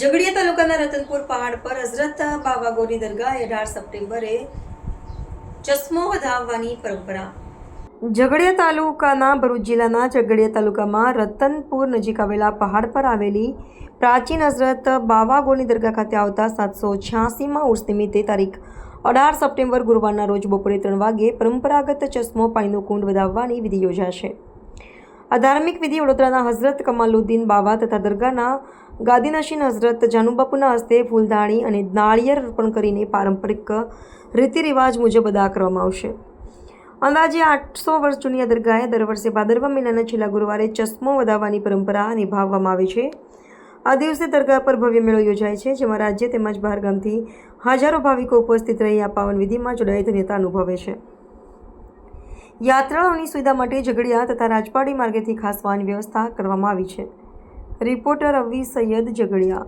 ઝઘડિયા તાલુકાના રતનપુર પહાડ પર હઝરત બાવાગોરી દરગાહ અઢાર સપ્ટેમ્બરે ચશ્મો વધાવવાની પરંપરા. ઝઘડિયા તાલુકાના ભરૂચ જિલ્લાના ઝઘડિયા તાલુકામાં રતનપુર નજીક આવેલા પહાડ પર આવેલી પ્રાચીન હઝરત બાવાગોની દરગાહ ખાતે આવતા સાતસો છ્યાસીમાં ઉર્સ નિમિત્તે તારીખ અઢાર સપ્ટેમ્બર ગુરુવારના રોજ બપોરે ત્રણ વાગે પરંપરાગત ચશ્મો પાણીનો કુંડ વધાવવાની વિધિ યોજાશે. આ ધાર્મિક વિધિ વડોદરાના હઝરત કમાલુદ્દીન બાવા તથા દરગાહના ગાદીનશીન હઝરત જાનુબાપુના હસ્તે ફૂલદાણી અને નાળિયેર અર્પણ કરીને પારંપરિક રીતિ રિવાજ મુજબ અદા કરવામાં આવશે. અંદાજે આઠસો વર્ષ જૂની આ દરગાહે દર વર્ષે ભાદરવા મહિનાના છેલ્લા ગુરુવારે ચશ્મો વધાવવાની પરંપરા નિભાવવામાં આવે છે. આ દિવસે દરગાહ પર ભવ્ય મેળો યોજાય છે, જેમાં રાજ્ય તેમજ બહારગામથી હજારો ભાવિકો ઉપસ્થિત રહી આ પાવન વિધિમાં જોડાઈ ધન્યતા અનુભવે છે. યાત્રાળુઓની સુવિધા માટે ઝઘડિયા તથા રાજપાડી માર્ગેથી ખાસ વાહન વ્યવસ્થા કરવામાં આવી છે. રિપોર્ટર અવી સૈયદ ઝઘડિયા.